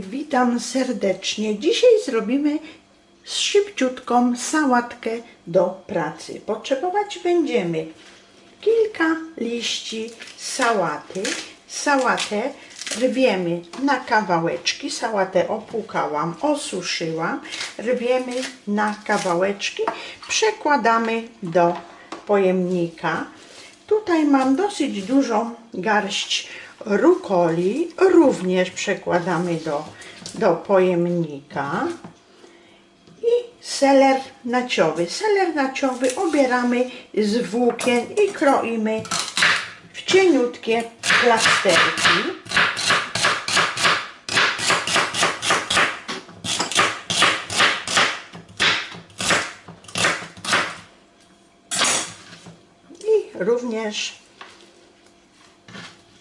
Witam serdecznie. Dzisiaj zrobimy szybciutką sałatkę do pracy. Potrzebować będziemy kilka liści sałaty. Sałatę rwiemy na kawałeczki. Sałatę opłukałam, osuszyłam. Rwiemy na kawałeczki. Przekładamy do pojemnika. Tutaj mam dosyć dużą garść rukoli, również przekładamy do, do pojemnika. I seler naciowy. Seler naciowy obieramy z włókien i kroimy w cieniutkie plasterki. Również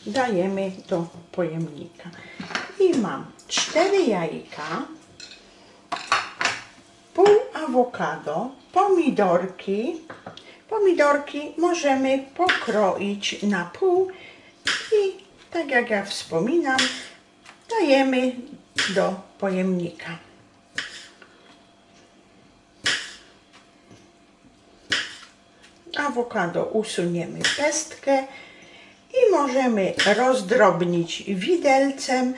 dajemy do pojemnika. I mam cztery jajka, pół awokado, pomidorki. Pomidorki możemy pokroić na pół i tak jak ja wspominam, dajemy do pojemnika. Awokado usuniemy pestkę i możemy rozdrobnić widelcem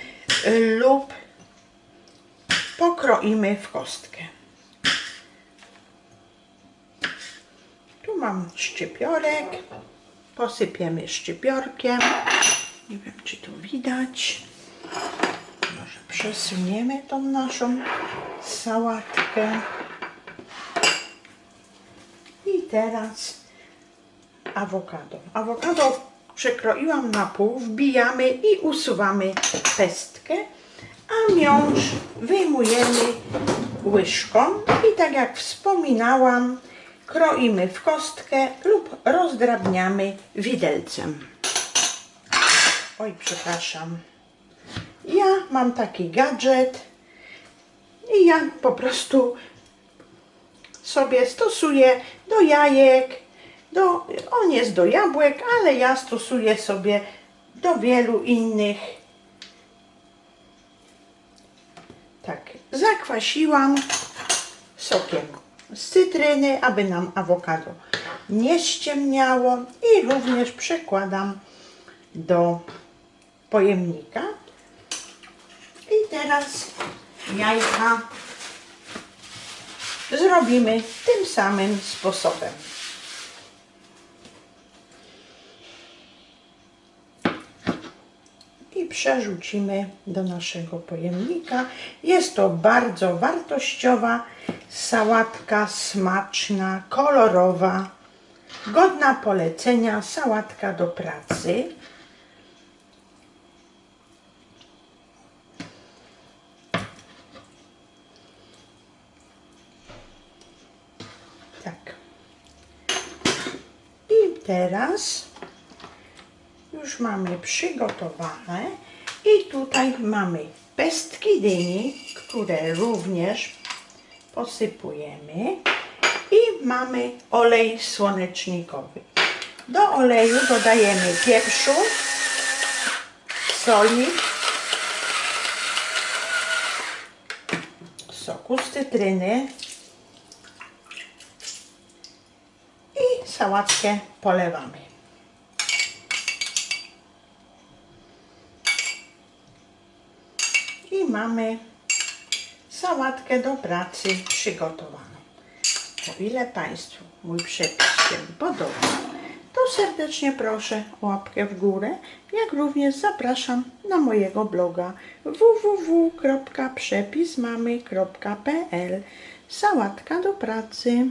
lub pokroimy w kostkę. Tu mam szczypiorek. Posypiemy szczypiorkiem. Nie wiem, czy tu widać. Może przesuniemy tą naszą sałatkę. I teraz awokado. Awokado przekroiłam na pół, wbijamy i usuwamy pestkę, a miąższ wyjmujemy łyżką i tak jak wspominałam, kroimy w kostkę lub rozdrabniamy widelcem. Oj, przepraszam. Ja mam taki gadżet i ja po prostu sobie stosuję do jajek, do, on jest do jabłek, ale ja stosuję sobie do wielu innych. Tak, zakwasiłam sokiem z cytryny, aby nam awokado nie ściemniało i również przekładam do pojemnika. I teraz jajka zrobimy tym samym sposobem. Przerzucimy do naszego pojemnika. Jest to bardzo wartościowa sałatka, smaczna, kolorowa, godna polecenia, sałatka do pracy. Tak. I teraz już mamy przygotowane i tutaj mamy pestki dyni, które również posypujemy i mamy olej słonecznikowy. Do oleju dodajemy pieprzu, soli, soku z cytryny i sałatkę polewamy. i mamy sałatkę do pracy przygotowaną. O ile Państwu mój przepis się podoba, to serdecznie proszę o łapkę w górę, jak również zapraszam na mojego bloga www.przepismamy.pl Sałatka do pracy.